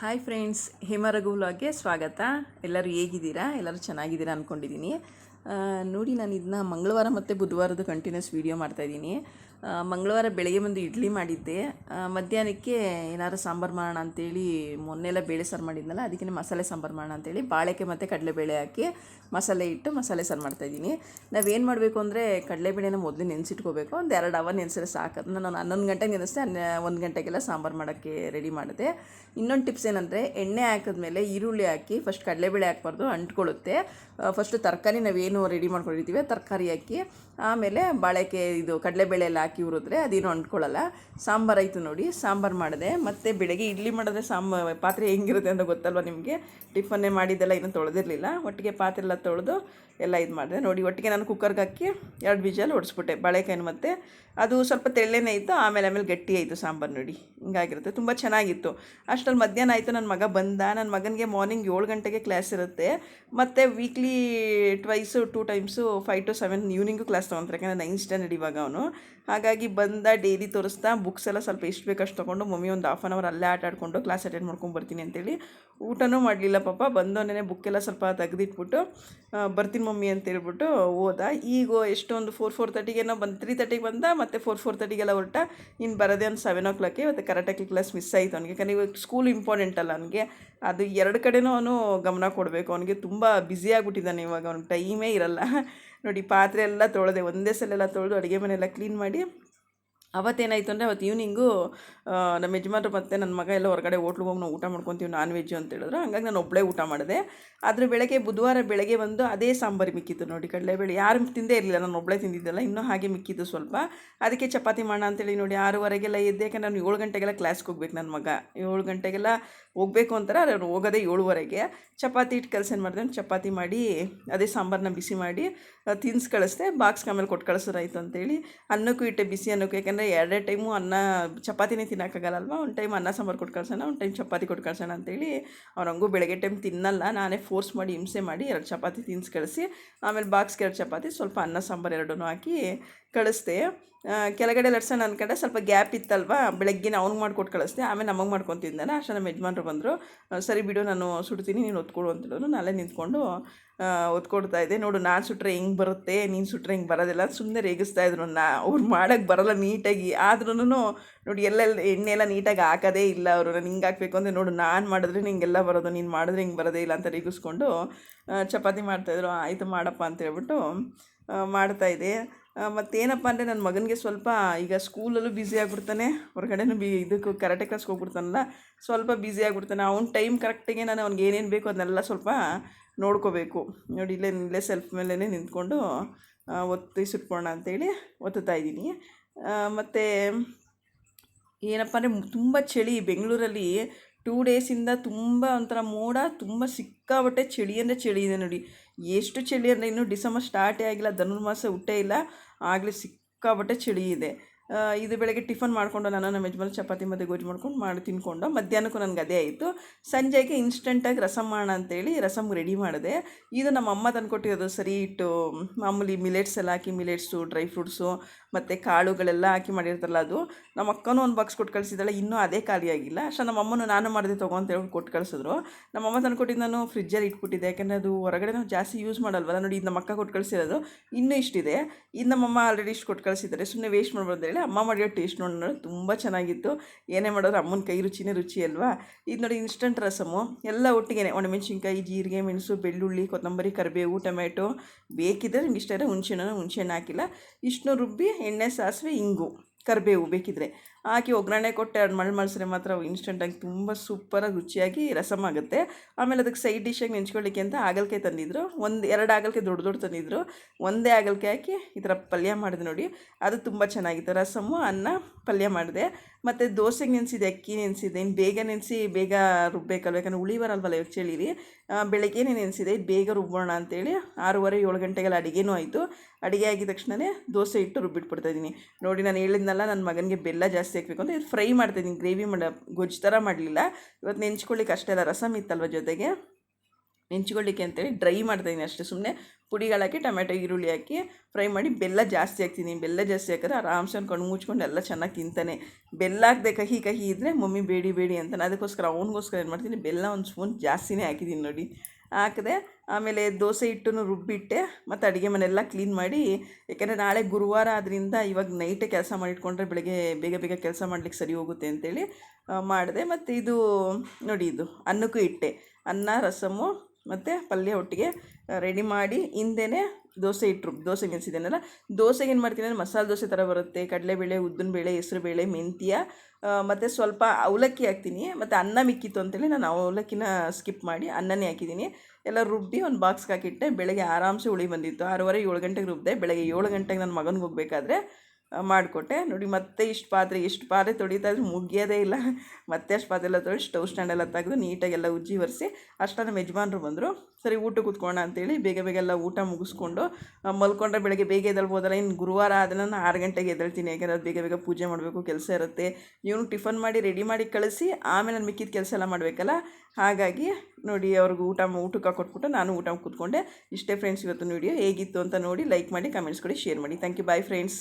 Hi friends ಹೇಮರಘು ವ್ಲಾಗ್ಗೆ ಸ್ವಾಗತ. ಎಲ್ಲರೂ ಹೇಗಿದ್ದೀರಾ? ಎಲ್ಲರೂ ಚೆನ್ನಾಗಿದ್ದೀರಾ ಅಂದ್ಕೊಂಡಿದ್ದೀನಿ ನೋಡಿ, ನಾನು ಇದನ್ನ ಮಂಗಳವಾರ ಮತ್ತು ಬುಧವಾರದ ಕಂಟಿನ್ಯೂಸ್ ವೀಡಿಯೋ ಮಾಡ್ತಾಯಿದ್ದೀನಿ ಮಂಗಳವಾರ ಬೆಳಗ್ಗೆ ಬಂದು ಇಡ್ಲಿ ಮಾಡಿದ್ದೆ. ಮಧ್ಯಾಹ್ನಕ್ಕೆ ಏನಾದ್ರು ಸಾಂಬಾರು ಮಾಡೋಣ ಅಂತೇಳಿ ಮೊನ್ನೆಲ್ಲ ಬೇಳೆ ಸಾರು ಮಾಡಿದ್ನಲ್ಲ, ಅದಕ್ಕೆ ಮಸಾಲೆ ಸಾಂಬಾರು ಮಾಡೋಣ ಅಂತೇಳಿ ಬಾಳೆಕೆ ಮತ್ತು ಕಡಲೆಬೇಳೆ ಹಾಕಿ ಮಸಾಲೆ ಇಟ್ಟು ಮಸಾಲೆ ಸಾರು ಮಾಡ್ತಾಯಿದ್ದೀನಿ ನಾವೇನು ಮಾಡಬೇಕು ಅಂದರೆ ಕಡಲೆಬೇಳೆನ ಮೊದಲು ನೆನೆಸಿಟ್ಕೋಬೇಕು. ಒಂದು ಎರಡು ಅವರ್ ನೆನೆಸಿದ್ರೆ ಸಾಕು. ಅದನ್ನ ನಾನು ಹನ್ನೊಂದು ಗಂಟೆಗೆ ನೆನೆಸಿದೆ, ಹನ್ನೆ, ಒಂದು ಗಂಟೆಗೆಲ್ಲ ಸಾಂಬಾರು ಮಾಡೋಕ್ಕೆ ರೆಡಿ ಮಾಡಿದೆ. ಇನ್ನೊಂದು ಟಿಪ್ಸ್ ಏನಂದರೆ ಎಣ್ಣೆ ಹಾಕಿದ್ಮೇಲೆ ಈರುಳ್ಳಿ ಹಾಕಿ ಫಸ್ಟ್ ಕಡಲೆಬೇಳೆ ಹಾಕ್ಬಾರ್ದು, ಅಂಟ್ಕೊಳ್ಳುತ್ತೆ. ಫಸ್ಟು ತರಕಾರಿ ನಾವೇನು ರೆಡಿ ಮಾಡ್ಕೊಂಡಿರ್ತೀವಿ ತರಕಾರಿ ಹಾಕಿ ಆಮೇಲೆ ಬಾಳೆಕೆ ಇದು ಕಡಲೆಬೇಳೆ ಎಲ್ಲ ಹಾಕಿ ಹುರಿದ್ರೆ ಅದೇನು ಅಂಟ್ಕೊಳ್ಳಲ್ಲ. ಸಾಂಬಾರು ಆಯಿತು ನೋಡಿ, ಸಾಂಬಾರು ಮಾಡಿದೆ. ಮತ್ತು ಬೆಳಗ್ಗೆ ಇಡ್ಲಿ ಮಾಡಿದ್ರೆ ಸಾಂಬ ಪಾತ್ರೆ ಹೆಂಗಿರುತ್ತೆ ಅಂತ ಗೊತ್ತಲ್ವ ನಿಮಗೆ? ಟಿಫನ್ನೇ ಮಾಡಿದ್ದೆಲ್ಲ ಇನ್ನೂ ತೊಳೆದಿರಲಿಲ್ಲ. ಒಟ್ಟಿಗೆ ಪಾತ್ರೆ ಎಲ್ಲ ತೊಳೆದು ಎಲ್ಲ ಇದು ಮಾಡಿದೆ. ನೋಡಿ, ಒಟ್ಟಿಗೆ ನಾನು ಕುಕ್ಕರ್ಗೆ ಹಾಕಿ ಎರಡು ಬೀಜಲ್ಲಿ ಹೊಡಿಸ್ಬಿಟ್ಟೆ ಬಾಳೆಕಾಯಿನ ಮತ್ತು. ಅದು ಸ್ವಲ್ಪ ತೆಳ್ಳೆನೇ ಇತ್ತು, ಆಮೇಲೆ ಆಮೇಲೆ ಗಟ್ಟಿ ಆಯಿತು ಸಾಂಬಾರು ನೋಡಿ. ಹಿಂಗಾಗಿರುತ್ತೆ. ತುಂಬ ಚೆನ್ನಾಗಿತ್ತು. ಅಷ್ಟರಲ್ಲಿ ಮಧ್ಯಾಹ್ನ ಆಯಿತು, ನನ್ನ ಮಗ ಬಂದ. ನನ್ನ ಮಗನಿಗೆ ಮಾರ್ನಿಂಗ್ ಏಳು ಗಂಟೆಗೆ ಕ್ಲಾಸ್ ಇರುತ್ತೆ. ಮತ್ತು weekly twice two times five to seven evening class ತೊಗೊತಾರೆ. ಯಾಕಂದರೆ ನೈನ್ ಸ್ಟ್ಯಾಂಡರ್ಡ್ ಇವಾಗ ಅವನು. ಹಾಗಾಗಿ ಬಂದ ಡೈಲಿ ತೋರಿಸ್ತಾ ಬುಕ್ಸ್ ಎಲ್ಲ ಸ್ವಲ್ಪ ಎಷ್ಟು ಬೇಕಷ್ಟು ತೊಗೊಂಡು ಮಮ್ಮಿ ಒಂದು ಹಾಫ್ ಆನ್ ಅವರ್ ಅಲ್ಲೇ ಆಟ ಆಡಿಕೊಂಡು ಕ್ಲಾಸ್ ಅಟೆಂಡ್ ಮಾಡ್ಕೊಂಡು ಬರ್ತೀನಿ ಅಂತೇಳಿ ಊಟನೂ ಮಾಡಲಿಲ್ಲ ಪಾಪ. ಬಂದವನೇ ಬುಕ್ಕೆಲ್ಲ ಸ್ವಲ್ಪ ತೆಗೆದಿಟ್ಬಿಟ್ಟು ಬರ್ತೀನಿ ಮಮ್ಮಿ ಅಂತ ಹೇಳ್ಬಿಟ್ಟು ಹೋದ. ಈಗ ಎಷ್ಟೊಂದು ಫೋರ್ ಫೋರ್ ತರ್ಟಿಗೇನೋ ಬಂದು ತ್ರೀ ತರ್ಟಿಗೆ ಬಂದ ಮತ್ತು ಫೋರ್ ಫೋರ್ ತರ್ಟಿಗೆಲ್ಲ ಹೊರಟ. ಇನ್ನು ಬರೋದೇ ಒಂದು ಸೆವೆನ್ ಓ ಕ್ಲಾಕ್ಗೆ ಮತ್ತು ಕರೆಕ್ಟಾಗಿ ಕ್ಲಾಸ್ ಮಿಸ್ ಆಯಿತು ಅವನಿಗೆ. ಯಾಕಂದರೆ ಇವಾಗ ಸ್ಕೂಲ್ ಇಂಪಾರ್ಟೆಂಟ್ ಅಲ್ಲ ಅವನಿಗೆ. ಅದು ಎರಡು ಕಡೆನೂ ಅವನು ಗಮನ ಕೊಡಬೇಕು. ಅವನಿಗೆ ತುಂಬ ಬ್ಯುಸಿ ಆಗಿಬಿಟ್ಟಿದ್ದಾನೆ ಇವಾಗ. ಅವ್ನಿಗೆ ಟೈಮೇ ಇರಲ್ಲ. ನೋಡಿ ಪಾತ್ರೆ ಎಲ್ಲ ತೊಳೆದೆ ಒಂದೇ ಸಲ ಎಲ್ಲ ತೊಳೆದು ಅಡುಗೆ ಮನೆಯೆಲ್ಲ ಕ್ಲೀನ್ ಮಾಡಿ ಅವತ್ತೇನಾಯಿತು ಅಂದರೆ ಅವತ್ತು ಈವ್ನಿಂಗು ನಮ್ಮ ಯಜಮಾನ್ರು ಮತ್ತು ನನ್ನ ಮಗ ಎಲ್ಲ ಹೊರಗಡೆ ಹೋಟ್ಲಿಗೆ ಹೋಗಿ ನಾವು ಊಟ ಮಾಡ್ಕೊತೀವಿ ನಾನ್ ವೆಜ್ ಅಂತ ಹೇಳಿದ್ರು. ಹಂಗಾಗಿ ನಾನು ಒಬ್ಬಳೇ ಊಟ ಮಾಡಿದೆ. ಆದರೆ ಬೆಳಗ್ಗೆ, ಬುಧವಾರ ಬೆಳಗ್ಗೆ ಬಂದು ಅದೇ ಸಾಂಬಾರು ಮಿಕ್ಕಿತ್ತು ನೋಡಿ ಕಡಲೆಬೇಳೆ ಯಾರು ತಿಂದೇ ಇರಲಿಲ್ಲ, ನಾನು ಒಬ್ಬಳೇ ತಿಂದಿದ್ದಲ್ಲ, ಇನ್ನೂ ಹಾಗೆ ಮಿಕ್ಕಿದ್ದು ಸ್ವಲ್ಪ. ಅದಕ್ಕೆ ಚಪಾತಿ ಮಾಡೋಣ ಅಂತೇಳಿ ನೋಡಿ ಆರೂವರೆಗೆಲ್ಲ ಯಾಕಂದ್ರೆ ನಾನು ಏಳು ಗಂಟೆಗೆಲ್ಲ ಕ್ಲಾಸ್ಗೆ ಹೋಗ್ಬೇಕು ನನ್ನ ಮಗ. ಏಳು ಗಂಟೆಗೆಲ್ಲ ಹೋಗಬೇಕು ಅಂತಾರೆ ಅವ್ರು ಹೋಗೋದೇ ಏಳುವರೆಗೆ. ಚಪಾತಿ ಇಟ್ಟು ಕೆಲಸ ಏನು ಮಾಡಿದೆ ಚಪಾತಿ ಮಾಡಿ, ಅದೇ ಸಾಂಬಾರನ್ನ ಬಿಸಿ ಮಾಡಿ ತಿನ್ಸಿ ಕಳಿಸ್ದೆ ಬಾಕ್ಸ್ಗೆ ಆಮೇಲೆ ಕೊಟ್ಟು ಕಳಿಸೋರಾಯ್ತು ಅಂತೇಳಿ. ಅನ್ನಕ್ಕೂ ಇಟ್ಟೆ, ಬಿಸಿ ಅನ್ನಕ್ಕೂ. ಯಾಕಂದರೆ ಎರಡೇ ಟೈಮು ಅನ್ನ ಚಪಾತಿನೇ ತಿನ್ನೋಕ್ಕಾಗಲ್ಲಲ್ವ? ಒಂದು ಟೈಮ್ ಅನ್ನ ಸಾಂಬಾರು ಕೊಟ್ಟು ಕಳ್ಸೋಣ, ಒಂದು ಟೈಮ್ ಚಪಾತಿ ಕೊಟ್ಟು ಕಳ್ಸೋಣ ಅಂತೇಳಿ ಅವ್ರಂಗೂ ಬೆಳಗ್ಗೆ ಟೈಮ್ ತಿನ್ನಲ್ಲ. ನಾನೇ ಫೋರ್ಸ್ ಮಾಡಿ ಹಿಂಸೆ ಮಾಡಿ ಎರಡು ಚಪಾತಿ ತಿನ್ಸ್ ಕಳಿಸಿ, ಆಮೇಲೆ ಬಾಕ್ಸ್ಗೆ ಎರಡು ಚಪಾತಿ, ಸ್ವಲ್ಪ ಅನ್ನ, ಸಾಂಬಾರು ಎರಡೂ ಹಾಕಿ ಕಳಿಸ್ದೆ. ಕೆಳಗಡೆ ಕೆಳಗಡೆ ಲಟ್ಸೋಣ ಕಡೆ ಸ್ವಲ್ಪ ಗ್ಯಾಪ್ ಇತ್ತಲ್ವಾ ಬೆಳಗ್ಗೆ ಅವ್ನಿಗೆ ಮಾಡ್ಕೊಟ್ಟು ಕಳಿಸ್ದೆ, ಆಮೇಲೆ ನಮಗೆ ಮಾಡ್ಕೊತಿದ್ದಾನೆ ಅಷ್ಟೇ ನಮ್ಮ ಯಜಮಾನ್ರು ಬಂದರು. ಸರಿ ಬಿಡು, ನಾನು ಸುಡ್ತೀನಿ, ನೀನು ಒತ್ಕೊಡು ಅಂತ ನಾಳೆ ನಿಂತ್ಕೊಂಡು ಒತ್ಕೊಡ್ತಾ ಇದ್ದೆ. ನೋಡು, ನಾನು ಸುಟ್ರೆ ಹೆಂಗೆ ಬರುತ್ತೆ, ನೀನು ಸುಟ್ರೆ ಹೆಂಗೆ ಬರೋದಿಲ್ಲ ಸುಮ್ಮನೆ ರೇಗಿಸ್ತಾ ಇದ್ರು. ನಾ, ಅವ್ರು ಮಾಡೋಕ್ಕೆ ಬರಲ್ಲ ನೀಟಾಗಿ. ಆದ್ರೂ ನೋಡಿ, ಎಲ್ಲೆಲ್ಲ ಎಣ್ಣೆ ಎಲ್ಲ ನೀಟಾಗಿ ಹಾಕೋದೇ ಇಲ್ಲ ಅವರು. ನಾನು ಹಿಂಗೆ ಹಾಕ್ಬೇಕು ಅಂದರೆ ನೋಡು, ನಾನು ಮಾಡಿದ್ರೆ ನಿಂಗೆಲ್ಲ ಬರೋದು, ನೀನು ಮಾಡಿದ್ರೆ ಹಿಂಗೆ ಬರೋದೇ ಇಲ್ಲ ಅಂತ ರೇಗಿಸ್ಕೊಂಡು ಚಪಾತಿ ಮಾಡ್ತಾಯಿದ್ರು ಆಯಿತು ಮಾಡಪ್ಪ ಅಂತ ಹೇಳ್ಬಿಟ್ಟು ಮಾಡ್ತಾಯಿದ್ದೆ ಮತ್ತೇನಪ್ಪ ಅಂದರೆ ನನ್ನ ಮಗನಿಗೆ ಸ್ವಲ್ಪ ಈಗ ಸ್ಕೂಲಲ್ಲೂ ಬ್ಯುಸಿ ಆಗಿಬಿಡ್ತಾನೆ ಹೊರಗಡೆನೂ ಬಿ ಇದಕ್ಕೆ ಕರಾಟೆ ಕ್ಲಾಸ್ಗೆ ಹೋಗ್ಬಿಡ್ತಾನಲ್ಲ ಸ್ವಲ್ಪ ಬ್ಯುಸಿ ಆಗಿಬಿಡ್ತಾನೆ. ಅವ್ನ ಟೈಮ್ ಕರೆಕ್ಟಿಗೆ ನಾನು ಅವ್ನಿಗೆ ಏನೇನು ಬೇಕು ಅದನ್ನೆಲ್ಲ ಸ್ವಲ್ಪ ನೋಡ್ಕೋಬೇಕು. ನೋಡಿ ಇಲ್ಲೇ ಇಲ್ಲೇ ಸೆಲ್ಫ್ ಮೇಲೇ ನಿಂತ್ಕೊಂಡು ಆ, ಒತ್ತಿ ಸುಟ್ಕೊಳ್ಳೋಣ ಅಂತೇಳಿ ಒತ್ತುತ್ತಾ ಇದ್ದೀನಿ. ಮತ್ತು ಏನಪ್ಪ ಅಂದರೆ ತುಂಬ ಚಳಿ ಬೆಂಗಳೂರಲ್ಲಿ ಟೂ ಡೇಸಿಂದ ತುಂಬ ಒಂಥರ ಮೋಡ ತುಂಬ ಸಿಕ್ಕಾಬಟ್ಟೆ ಚಳಿ ಅಂದರೆ ಚಳಿ ಇದೆ ನೋಡಿ. ಎಷ್ಟು ಚಳಿ ಅಂದರೆ ಇನ್ನೂ ಡಿಸೆಂಬರ್ ಸ್ಟಾರ್ಟೇ ಆಗಿಲ್ಲ ಧನುರ್ಮಾಸ ಹುಟ್ಟೇ ಇಲ್ಲ. ಆಗಲೇ ಸಿಕ್ಕಾಬಟ್ಟೆ ಚಳಿ ಇದೆ. ಇದು ಬೆಳಗ್ಗೆ ಟಿಫನ್ ಮಾಡಿಕೊಂಡು ನಾನು ನಮ್ಮ ಯಜಮಾನ್ ಚಪಾತಿ ಮತ್ತು ಗೊಜ್ಜು ಮಾಡ್ಕೊಂಡು ಮಾಡಿ ತಿನ್ಕೊಂಡು. ಮಧ್ಯಾಹ್ನಕ್ಕೂ ನನಗೆ ಅದೇ ಆಯಿತು. ಸಂಜೆಗೆ ಇನ್ಸ್ಟೆಂಟಾಗಿ ರಸಮ್ ಮಾಡೋಣ ಅಂತೇಳಿ ರಸಮ್ ರೆಡಿ ಮಾಡಿದೆ. ಇದು ನಮ್ಮ ಅಮ್ಮ ತಂದುಕೊಟ್ಟಿರೋದು ಸರಿ ಇಟ್ಟು ಮಾಮೂಲಿ ಮಿಲೆಟ್ಸ್ ಎಲ್ಲ ಹಾಕಿ ಮಿಲೆಟ್ಸು ಡ್ರೈ ಫ್ರೂಟ್ಸು ಮತ್ತು ಕಾಳುಗಳೆಲ್ಲ ಹಾಕಿ ಮಾಡಿರ್ತಾರಲ್ಲ ಅದು. ನಮ್ಮ ಅಕ್ಕನೂ ಒಂದು ಬಾಕ್ಸ್ ಕೊಟ್ಟು ಕಳಿಸಿದ್ದಾಳೆ, ಇನ್ನೂ ಅದೇ ಖಾಲಿಯಾಗಿಲ್ಲ ಅಷ್ಟು ನಮ್ಮ ಅಮ್ಮನೂ ನಾನು ಮಾಡಿದೆ ತಗೋ ಅಂತ ಹೇಳ್ಬಿಟ್ಟು ಕೊಟ್ಟು ಕಳಿಸಿದ್ರು. ನಮ್ಮ ಅಮ್ಮ ತಂದುಕೊಟ್ಟಿದ್ದು ನಾನು ಫ್ರಿಜ್ಜಲ್ಲಿ ಇಟ್ಬಿಟ್ಟಿದ್ದೆ. ಯಾಕೆಂದರೆ ಅದು ಹೊರಗಡೆ ನಾವು ಜಾಸ್ತಿ ಯೂಸ್ ಮಾಡಲ್ವಲ್ಲ, ನೋಡಿ ಇದು ನಮ್ಮ ಅಕ್ಕ ಕೊಟ್ಟು ಕಳಿಸಿರೋದು, ಇನ್ನೂ ಇಷ್ಟಿದೆ. ಇದು ನಮ್ಮಮ್ಮ ಆಲ್ರೆಡಿ ಇಷ್ಟು ಕೊಟ್ಟು ಕಳಿಸಿದ್ದಾರೆ. ಸುಮ್ಮನೆ ವೇಸ್ಟ್ ಮಾಡ್ಬಾರ್ದು ಅಮ್ಮ ಮಾಡಿರೋ ಟೇಸ್ಟ್ ನೋಡಿ ತುಂಬ ಚೆನ್ನಾಗಿತ್ತು. ಏನೇ ಮಾಡೋರು ಅಮ್ಮನ ಕೈ ರುಚಿನೇ ರುಚಿ ಅಲ್ವಾ? ಇದು ನೋಡಿ ಇನ್ಸ್ಟಂಟ್ ರಸಮು. ಎಲ್ಲ ಒಟ್ಟಿಗೆ ಒಣಮೆಣಸಿನ್ಕಾಯಿ, ಜೀರಿಗೆ, ಮೆಣಸು, ಬೆಳ್ಳುಳ್ಳಿ, ಕೊತ್ತಂಬರಿ, ಕರಿಬೇವು ಟೊಮೆಟೊ ಬೇಕಿದ್ದರೆ ನಿಮ್ಗೆ ಇಷ್ಟ ಇದ್ದರೆ ಹುಣಸೆಹಣ್ಣು ಹುಣಸೆಹಣ್ಣು ಹಾಕಿಲ್ಲ. ಇಷ್ಟನ್ನು ರುಬ್ಬಿ ಎಣ್ಣೆ, ಸಾಸಿವೆ, ಇಂಗು. ಕರಿಬೇವು ಬೇಕಿದ್ರೆ. ಹಾಕಿ ಒಗ್ಗರಣೆ ಕೊಟ್ಟು ಎರಡು ಮಳ್ ಮಳ್ಸಿದ್ರೆ ಮಾತ್ರ ಇನ್ಸ್ಟೆಂಟಾಗಿ ತುಂಬ ಸೂಪರಾಗಿ ರುಚಿಯಾಗಿ ರಸಮ್ ಆಗುತ್ತೆ ಆಮೇಲೆ ಅದಕ್ಕೆ ಸೈಡ್ ಡಿಶಾಗಿ ನೆಂಚ್ಕೊಳ್ಳಿಕ್ಕೆ ಅಂತ ಆಗಲ್ಕೆ ತಂದಿದ್ರು. ಒಂದು, ಎರಡು ಹಾಗಲ್ಕಾಯಿ ದೊಡ್ಡ ದೊಡ್ಡ ತಂದಿದ್ರು. ಒಂದೇ ಹಾಗಲ್ಕಾಯಿ ಹಾಕಿ ಈ ಥರ ಪಲ್ಯ ಮಾಡಿದೆ ನೋಡಿ, ಅದು ತುಂಬ ಚೆನ್ನಾಗಿತ್ತು. ರಸಮ್ಮು ಅನ್ನ ಪಲ್ಯ ಮಾಡಿದೆ. ಮತ್ತು ದೋಸೆಗೆ ನೆನೆಸಿದೆ, ಅಕ್ಕಿ ನೆನೆಸಿದೆ ಇನ್ನು ಬೇಗ ನೆನೆಸಿ ಬೇಗ ರುಬ್ಬೇಕಲ್ವ? ಯಾಕಂದರೆ ಉಳಿ ಬರಲ್ವಲ್ಲ ಇವಾಗ ಚಳಿಲಿ. ಬೆಳಗ್ಗೆನೇ ನೆನೆಸಿದೆ ಬೇಗ ರುಬ್ಬೋಣ ಅಂತೇಳಿ ಆರೂವರೆ, ಏಳು ಗಂಟೆಗೆಲ್ಲ ಅಡುಗೆನೂ ಆಯಿತು. ಅಡುಗೆ ಆಗಿದ ತಕ್ಷಣವೇ ದೋಸೆ ಇಟ್ಟು ರುಬ್ಬಿಟ್ಬಿಡ್ತಾ ಇದ್ದೀನಿ. ನೋಡಿ, ನಾನು ಹೇಳಿದ್ನಲ್ಲ ನನ್ನ ಮಗನಿಗೆ ಬೆಲ್ಲ ಜಾಸ್ತಿ ಹಾಕಬೇಕು ಅಂತ, ಇದು ಫ್ರೈ ಮಾಡ್ತಾಯಿದ್ದೀನಿ ಗ್ರೇವಿ ಮಾಡ, ಗೊಜ್ಜು ಥರ ಮಾಡಲಿಲ್ಲ. ಇವತ್ತು ನೆಂಚ್ಕೊಳ್ಳಿಕ್ಕೆ ಅಷ್ಟೆಲ್ಲ ರಸಮ್ ಇತ್ತಲ್ವ ಜೊತೆಗೆ? ನೆಂಚ್ಕೊಳ್ಳಿಕ್ಕೆ ಅಂತೇಳಿ ಡ್ರೈ ಮಾಡ್ತಾಯಿದ್ದೀನಿ ಅಷ್ಟೇ. ಸುಮ್ಮನೆ ಪುಡಿಗಳಾಕಿ ಟೊಮೆಟೊ ಈರುಳ್ಳಿ ಹಾಕಿ ಫ್ರೈ ಮಾಡಿ ಬೆಲ್ಲ ಜಾಸ್ತಿ ಹಾಕ್ತೀನಿ. ಬೆಲ್ಲ ಜಾಸ್ತಿ ಹಾಕಿದ್ರೆ ಆರಾಮ್ಸೆ ಕಣ್ಣು ಮುಚ್ಕೊಂಡು ಎಲ್ಲ ಚೆನ್ನಾಗಿ ತಿಂತಾನೆ. ಬೆಲ್ಲ ಹಾಕದೆ ಕಹಿ ಕಹಿ ಇದ್ದರೆ ಮಮ್ಮಿ ಬೇಡಿ ಬೇಡಿ ಅಂತಾನೆ. ಅದಕ್ಕೋಸ್ಕರ ಅವನಿಗೋಸ್ಕರ ಏನು ಮಾಡ್ತೀನಿ, ಬೆಲ್ಲ ಒಂದು ಸ್ಪೂನ್ ಜಾಸ್ತಿನೇ ಹಾಕಿದ್ದೀನಿ ನೋಡಿ. ಹಾಕಿದೆ ಆಮೇಲೆ ದೋಸೆ ಹಿಟ್ಟನ್ನು ರುಬ್ಬಿಟ್ಟೆ. ಮತ್ತು ಅಡುಗೆ ಮನೆಯೆಲ್ಲ ಕ್ಲೀನ್ ಮಾಡಿ, ಯಾಕೆಂದರೆ ನಾಳೆ ಗುರುವಾರ ಆದ್ದರಿಂದ ಇವಾಗ ನೈಟೇ ಕೆಲಸ ಮಾಡಿಟ್ಕೊಂಡ್ರೆ ಬೆಳಗ್ಗೆ ಬೇಗ ಬೇಗ ಕೆಲಸ ಮಾಡ್ಲಿಕ್ಕೆ ಸರಿ ಹೋಗುತ್ತೆ ಅಂತೇಳಿ ಮಾಡಿದೆ. ಮತ್ತು ಇದು, ನೋಡಿ ಇದು ಅನ್ನಕ್ಕೂ ಇಟ್ಟೆ ಅನ್ನ ರಸಮ್ಮು ಮತ್ತು ಪಲ್ಯ ಒಟ್ಟಿಗೆ ರೆಡಿ ಮಾಡಿ ಹಿಂದೆನೇ ದೋಸೆ ಇಟ್ಟರು ದೋಸೆ ನೆನೆಸಿದ್ದೇನಲ್ಲ ದೋಸೆಗೆ ಏನು ಮಾಡ್ತೀನಿ ಅಂದರೆ ಮಸಾಲೆ ದೋಸೆ ಥರ ಬರುತ್ತೆ, ಕಡಲೆಬೇಳೆ ಹೆಸರು ಬೇಳೆ, ಮೆಂತ್ಯ ಮತ್ತು ಸ್ವಲ್ಪ ಅವಲಕ್ಕಿ ಹಾಕ್ತೀನಿ, ಮತ್ತು ಅನ್ನ ಮಿಕ್ಕಿತ್ತು ಅಂತೇಳಿ ನಾನು ಅವಲಕ್ಕಿನ ಸ್ಕಿಪ್ ಮಾಡಿ ಅನ್ನನೇ ಹಾಕಿದ್ದೀನಿ. ಎಲ್ಲ ರುಬ್ಬಿ ಒಂದು ಬಾಕ್ಸ್ಗೆ ಹಾಕಿಟ್ಟೆ, ಬೆಳಗ್ಗೆ ಆರಾಮ್ಸೆ ಉಳಿ ಬಂದಿತ್ತು. ಆರೂವರೆ ಏಳು ಗಂಟೆಗೆ ರುಬ್ಬಿದೆ ಬೆಳಗ್ಗೆ ಏಳು ಗಂಟೆಗೆ ನನ್ನ ಮಗನಿಗೆ ಹೋಗಬೇಕಾದ್ರೆ ಮಾಡಿಕೊಟ್ಟೆ. ನೋಡಿ, ಮತ್ತೆ ಇಷ್ಟು ಪಾತ್ರೆ ಇಷ್ಟು ಪಾತ್ರೆ ತೊಳಿತಾ ಇದ್ರೆ ಮುಗಿಯೋದೇ ಇಲ್ಲ. ಮತ್ತೆ ಅಷ್ಟು ಪಾತ್ರೆ ಎಲ್ಲ ಸ್ಟೌ ಸ್ಟವ್ ಸ್ಟ್ಯಾಂಡೆಲ್ಲ ತೆಗೆದು ನೀಟಾಗೆಲ್ಲ ಉಜ್ಜಿ ಒರೆಸಿ ಅಷ್ಟು ನಮ್ಮ ಯಜಮಾನ್ರು ಬಂದರು. ಸರಿ ಊಟ ಕೂತ್ಕೋಣ ಅಂತೇಳಿ ಬೇಗ ಬೇಗ ಎಲ್ಲ ಊಟ ಮುಗಿಸ್ಕೊಂಡು ಮಲ್ಕೊಂಡ್ರೆ ಬೆಳಗ್ಗೆ ಬೇಗ ಎದ್ದೇಳ್ಬೋದಲ್ಲ ಇನ್ನು ಗುರುವಾರ ಆದ ನಾನು ಆರು ಗಂಟೆಗೆ ಎದ್ದೇಳ್ತೀನಿ. ಅದು ಬೇಗ ಬೇಗ ಪೂಜೆ ಮಾಡಬೇಕು, ಕೆಲಸ ಇರುತ್ತೆ. ಇವನು ಟಿಫನ್ ಮಾಡಿ ರೆಡಿ ಮಾಡಿ ಕಳಿಸಿ ಆಮೇಲೆ ನಾನು ಮಿಕ್ಕಿದ ಕೆಲಸ ಎಲ್ಲ ಮಾಡಬೇಕಲ್ಲ? ಹಾಗಾಗಿ ನೋಡಿ, ಅವ್ರಿಗೆ ಊಟ, ಊಟಕ್ಕೆ ಕೊಟ್ಬಿಟ್ಟು ನಾನು ಊಟ ಕೂತ್ಕೊಂಡೆ. ಇಷ್ಟೇ ಫ್ರೆಂಡ್ಸ್ ಇವತ್ತು ವಿಡಿಯೋ ಹೇಗಿತ್ತು ಅಂತ ನೋಡಿ ಲೈಕ್ ಮಾಡಿ ಕಮೆಂಟ್ಸ್ ಕೊಡಿ ಶೇರ್ ಮಾಡಿ. Thank you bye friends